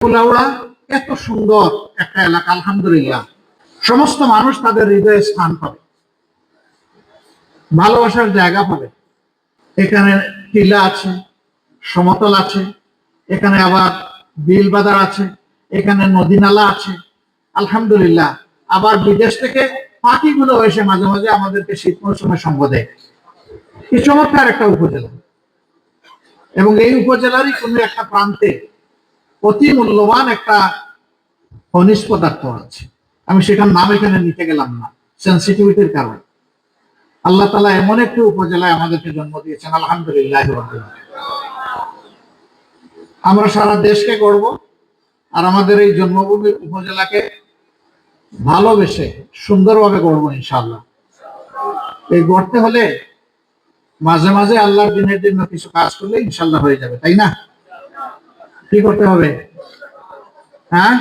কুলাউড়া এত সুন্দর একটা এলাকা, আলহামদুলিল্লাহ। সমস্ত মানুষ তাদের হৃদয়ে স্থান পাবে। ভালোবাসার জায়গা পাবে। এখানে টিলা আছে, সমতল আছে, এখানে আবার বিল বাজার আছে, এখানে নদী নালা আছে। আলহামদুলিল্লাহ। আবার বিদেশ থেকে পাখিগুলো এসে মাঝে মাঝে আমাদেরকে শীত মৌসুমে সঙ্গ দেয়। কি চমৎকার একটা উপজেলা। এবং এই উপজেলারই কোনো একটা প্রান্তে অতি মূল্যবান একটা খনিজ পদার্থ আছে। আমি সেটার নাম এখানে নিতে গেলাম না সেন্সিটিভিটির কারণে। আল্লাহ তালা এমন একটি উপজেলায় আমাদেরকে জন্ম দিয়েছেন, আলহামদুলিল্লাহ আমরা সারা দেশকে গড়ব আর আমাদের এই জন্মভূমির উপজেলাকে ভালোবেসে সুন্দরভাবে গড়বো ইনশাল্লাহ এই গড়তে হলে মাঝে মাঝে আল্লাহর দিনের জন্য কিছু কাজ করলে ইনশাল্লাহ হয়ে যাবে, তাই না? কি করতে হবে? হ্যাঁ?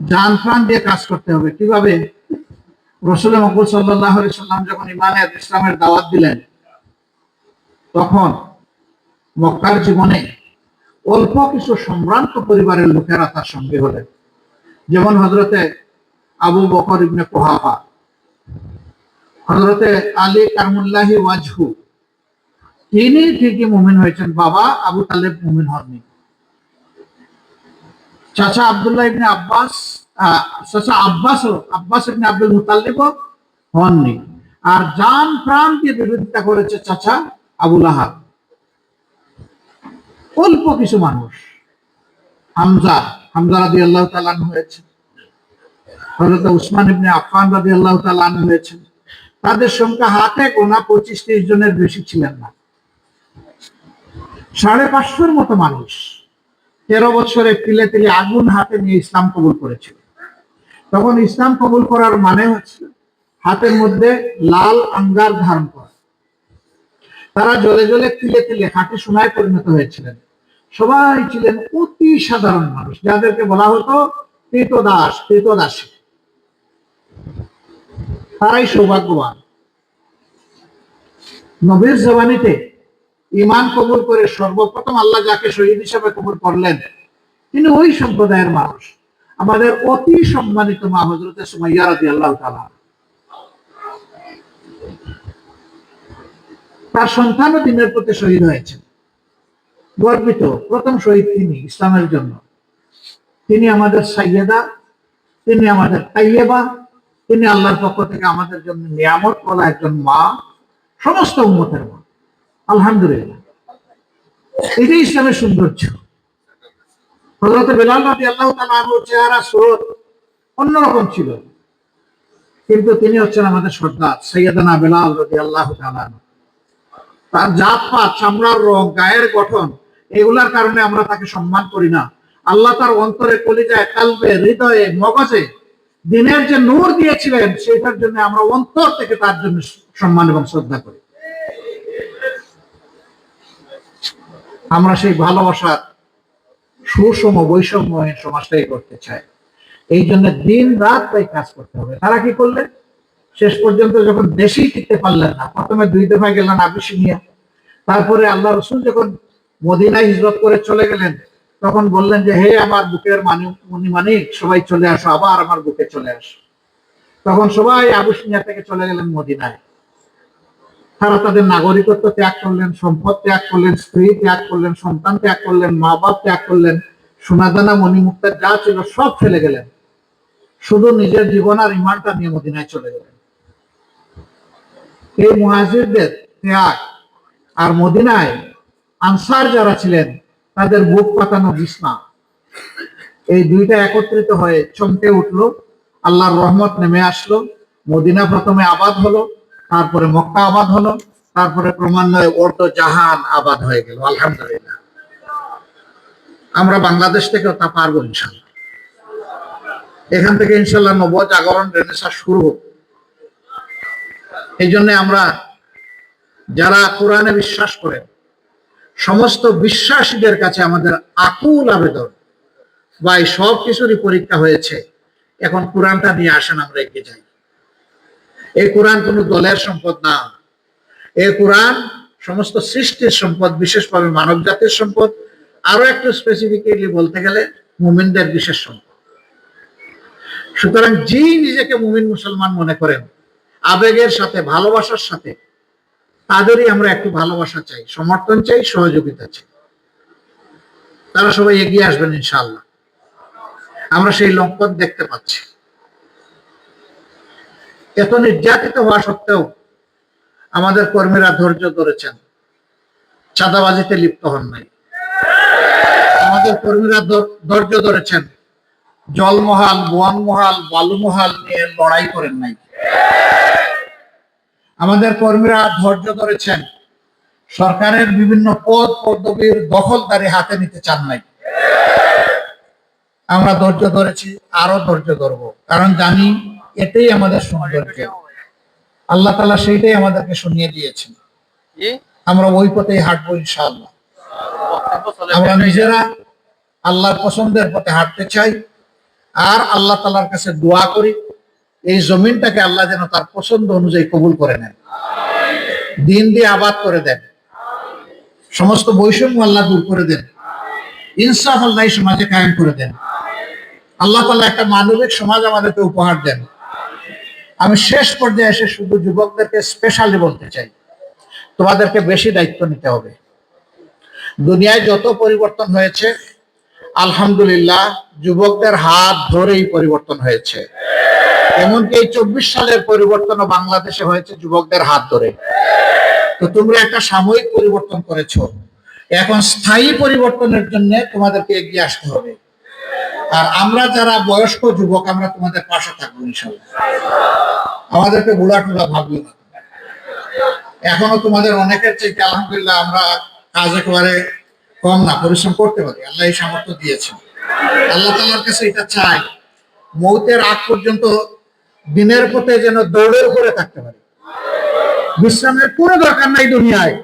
জান প্রাণ দিয়ে কাজ করতে হবে। কীভাবে? রসুল মকুল সাল্লাহ সাল্লাম যখন ইমানের ইসলামের দাওয়াত দিলেন, তখন মক্কার জীবনে অল্প কিছু সম্ভ্রান্ত পরিবারের লোকেরা তার সঙ্গে হলেন। যেমন হজরতে আবু বকর ইবনে কোহাফা হজরতে আলী কারমুল্লাহি ওয়াজহু। তিনি ঠিকই মুমিন হয়েছেন, বাবা আবু তালেব মুমিন হননি। চাচা আবদুল্লাহ ইবনে আব্বাস চাচা আব্বাস আব্বাস ইবনে আব্দুল মুতাল্লিব হননি। আর জান প্রাণ দিয়ে বিরোধিতা করেছে চাচা আবুল আহাব অল্প কিছু মানুষ। হামজা হামজা রাদি আল্লাহ তালান হয়েছে। হজরত উসমান ইবনে আফান রাদি আল্লাহ তালান হয়েছে। তাদের সংখ্যা হাতে গোনা পঁচিশ, ত্রিশ জনের বেশি ছিলেন না। সাড়ে পাঁচশোর মতো মানুষ। তেরো বছরে তিলে তিলে আগুন হাতে নিয়ে ইসলাম কবুল করেছিল তখন ইসলাম কবুল করার মানে হচ্ছে হাতের মধ্যে লাল আঙ্গার ধারণ করা। তারা জলে জলে তিলে তিলে হাঁটি সোনায় পরিণত হয়েছিলেন। সবাই ছিলেন অতি সাধারণ মানুষ। যাদেরকে বলা হতো কৃতদাস কৃতদাসী তারাই সৌভাগ্যবান। নবীর জবানিতে ইমান কবুল করে সর্বপ্রথম আল্লাহ যাকে শহীদ হিসাবে কবুল করলেন, তিনি ওই সম্প্রদায়ের মানুষ। আমাদের অতি সম্মানিত মা হজরতে সুমাইয়া আল্লাহ তালা তার সন্তানও দিনের প্রতি শহীদ হয়েছে গর্বিত, প্রথম শহীদ তিনি ইসলামের জন্য। তিনি আমাদের সাইয়েদা, তিনি আমাদের তাইয়েবা তিনি আল্লাহর পক্ষ থেকে আমাদের জন্য নিয়ামত বলা একজন মা। সমস্ত উন্মতের মা। আলহামদুলিল্লাহ। এটাই ইসলামের সৌন্দর্য। হজরত বেলাল রাজি আল্লাহ চেহারা স্রোত অন্যরকম ছিল। কিন্তু তিনি হচ্ছেন আমাদের সর্দার সৈয়দানা বেলাল রাজি আল্লাহ তার জাত পাত, চামড়ার রং, গায়ের গঠন, এগুলার কারণে আমরা তাকে সম্মান করি না। আল্লাহ তার অন্তরে কলিজায়, কালবে, হৃদয়ে, মগজে দিনের যে নূর দিয়েছিলেন, সেটার জন্য আমরা অন্তর থেকে তার জন্য সম্মান এবং শ্রদ্ধা করি। আমরা সেই ভালোবাসার সুষম বৈষম্যহীন সমাজটাই করতে চাই। এই জন্য দিন রাত তাই কাজ করতে হবে। তারা কি করলেন শেষ পর্যন্ত যখন দেশেই টিকতে পারলেন না, প্রথমে দুই দফায় গেলেন আবিসিনিয়া তারপরে আল্লাহ রসুল যখন মদিনায় হিজরত করে চলে গেলেন, তখন বললেন যে, হে আমার বুকের মানি, মনি মানিক, সবাই চলে আসো, আবার আমার বুকে চলে আসো। তখন সবাই আবুসিনিয়া থেকে চলে গেলেন মদিনায়। তারা তাদের নাগরিকত্ব ত্যাগ করলেন, সম্পদ ত্যাগ করলেন, স্ত্রী ত্যাগ করলেন, সন্তান ত্যাগ করলেন, মা বাপ ত্যাগ করলেন, সোনাদানা, মণিমুক্তা, যা ছিল সব ফেলে গেলেন। শুধু নিজের জীবন আর ইমানটা নিয়ে মদিনায় চলে গেলেন। এই মুহাজিরদের ত্যাগ আর মদিনায় আনসার যারা ছিলেন, তাদের বুক পাতানো বিছনা। এই দুইটা একত্রিত হয়ে চমকে উঠল, আল্লাহর রহমত নেমে আসলো, মদিনা প্রথমে আবাদ হলো তারপরে মক্কা আবাদ হলো, তারপরে ক্রমান্বয়ে অর্ধ জাহান আবাদ হয়ে গেল, আলহামদুলিল্লাহ। আমরা বাংলাদেশ থেকেও তা পারব ইনশাল্লাহ। এখান থেকে ইনশাল্লাহ নব জাগরণ রেনেসা শুরু হোক। এই জন্য আমরা যারা কোরআনে বিশ্বাস করেন, সমস্ত বিশ্বাসীদের কাছে আমাদের আকুল আবেদন বা এই সব কিছুরই পরীক্ষা হয়েছে, এখন কোরআনটা নিয়ে আসেন, আমরা এগিয়ে যাই। এই কোরআন কোন দলের সম্পদ না। এই কোরআন সমস্ত সৃষ্টির সম্পদ, বিশেষভাবে মানব জাতির সম্পদ। আরও একটু স্পেসিফিক্যালি বলতে গেলে মুমিনদের বিশেষ সম্পদ। সুতরাং যেই নিজেকে মুমিন মুসলমান মনে করেন, আবেগের সাথে, ভালোবাসার সাথে, তাদেরই আমরা একটু ভালোবাসা চাই, সমর্থন চাই, সহযোগিতা চাই। তারা সবাই এগিয়ে আসবেন ইনশাআল্লাহ। আমরা সেই লঙ্কন দেখতে পাচ্ছি। এত নির্যাতিত হওয়া সত্ত্বেও আমাদের কর্মীরা ধৈর্য ধরেছেন। চাঁদাবাজিতে লিপ্ত হন নাই। আমাদের কর্মীরা ধৈর্য ধরেছেন। জলমহাল বোয়ানমহাল বালুমহাল নিয়ে লড়াই করেন নাই। আমাদের কর্মীরা ধৈর্য ধরেছেন। সরকারের বিভিন্ন পদ, পদবীর দখলদারি হাতে নিতে চান নাই। আমরা ধৈর্য ধরেছি আরও ধৈর্য ধরব। কারণ জানি এটাই আমাদের সৌন্দর্য। আল্লাহ তালা সেইটাই আমাদেরকে শুনিয়ে দিয়েছেন। আমরা ওই পথেই হাঁটবো ইনশাআল্লাহ। আমরা নিজেরা আল্লাহর পছন্দের পথে হাঁটতে চাই। আর আল্লাহ তালার কাছে দোয়া করি এই জমিনটাকে আল্লাহ যেন তার পছন্দ অনুযায়ী কবুল করে নেন। দিন দিয়ে আবাদ করে দেন। সমস্ত বৈষম্য আল্লাহ দূর করে দেন। ইনসাফ আল্লাহ সমাজে কায়েম করে দেন। আল্লাহ তালা একটা মানবিক সমাজ আমাদেরকে উপহার দেন। আমি শেষ পর্যায়ে এসে শুধু যুবকদেরকে স্পেশালি বলতে চাই, তোমাদেরকে বেশি দায়িত্ব নিতে হবে। দুনিয়ায় যত পরিবর্তন হয়েছে, আলহামদুলিল্লাহ, যুবকদের হাত ধরেই পরিবর্তন হয়েছে। এমনকি এই চব্বিশ সালের পরিবর্তন বাংলাদেশে হয়েছে যুবকদের হাত ধরে। তো তোমরা একটা সাময়িক পরিবর্তন করেছ। এখন স্থায়ী পরিবর্তনের জন্য তোমাদেরকে এগিয়ে আসতে হবে। আর আমরা যারা বয়স্ক যুবক, আমরা তোমাদের পাশে থাকব ইনশাল্লাহ। আমাদেরকে বুড়া টুলা ভাবলো না এখনও তোমাদের অনেকের চাইতে আলহামদুলিল্লাহ আমরা কাজ একেবারে কম না, পরিশ্রম করতে পারি। আল্লাহ এই সামর্থ্য দিয়েছেন। আল্লাহ তালার কাছে এটা চাই, মৌতের আগ পর্যন্ত দিনের পথে যেন দৌড়ের উপরে থাকতে পারি। বিশ্রামের কোনো দরকার নাই দুনিয়ায়।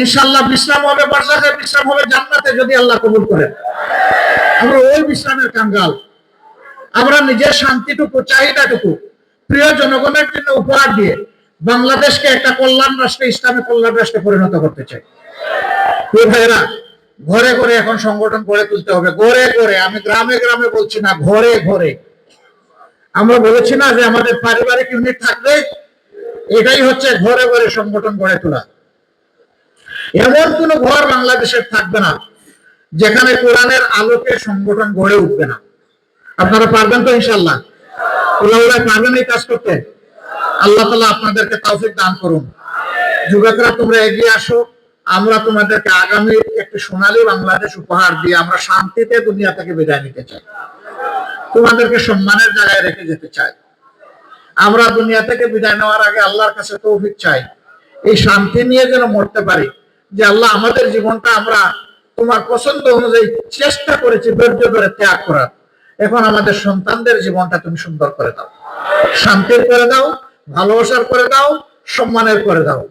ইনশাল্লাহ বিশ্রাম হবে বার্জাখে বিশ্রাম হবে, জান্নাতে যদি আল্লাহ কবুল করেন। ওই বিশ্রামের কাঙ্গাল। আমরা নিজের শান্তিটুকু, চাহিদাটুকু, প্রিয় জনগণের জন্য উপহার দিয়ে বাংলাদেশকে একটা কল্যাণ রাষ্ট্রে কল্যাণ রাষ্ট্রে পরিণত করতে চাই। ভাইয়েরা, ঘরে ঘরে এখন সংগঠন তুলতে হবে। ঘরে ঘরে, আমি গ্রামে গ্রামে বলছি না, ঘরে ঘরে। আমরা বলেছি না যে আমাদের পারিবারিক ইউনিট থাকবে, এটাই হচ্ছে ঘরে ঘরে সংগঠন গড়ে তোলা। এমন কোন ঘর বাংলাদেশের থাকবে না। যেখানে কোরআনের আলোকে সংগঠন গড়ে উঠবে না। আপনারা পারবেন তো ইনশাল্লাহ পারবেন এই কাজ করতে? আল্লাহ তালা আপনাদেরকে তৌফিক দান করুন। যুবকরা, তোমরা এগিয়ে আসো। আমরা তোমাদেরকে আগামী একটি সোনালী বাংলাদেশ উপহার দিয়ে আমরা শান্তিতে দুনিয়া থেকে বিদায় নিতে চাই। তোমাদেরকে সম্মানের জায়গায় রেখে যেতে চাই। আমরা দুনিয়া থেকে বিদায় নেওয়ার আগে আল্লাহর কাছে তৌফিক চাই। এই শান্তি নিয়ে যেন মরতে পারি, যে আল্লাহ আমাদের জীবনটা আমরা তোমার পছন্দ অনুযায়ী চেষ্টা করেছি ধৈর্য ধরে ত্যাগ করার। এখন আমাদের সন্তানদের জীবনটা তুমি সুন্দর করে দাও। শান্তির করে দাও, ভালোবাসার করে দাও, সম্মানের করে দাও।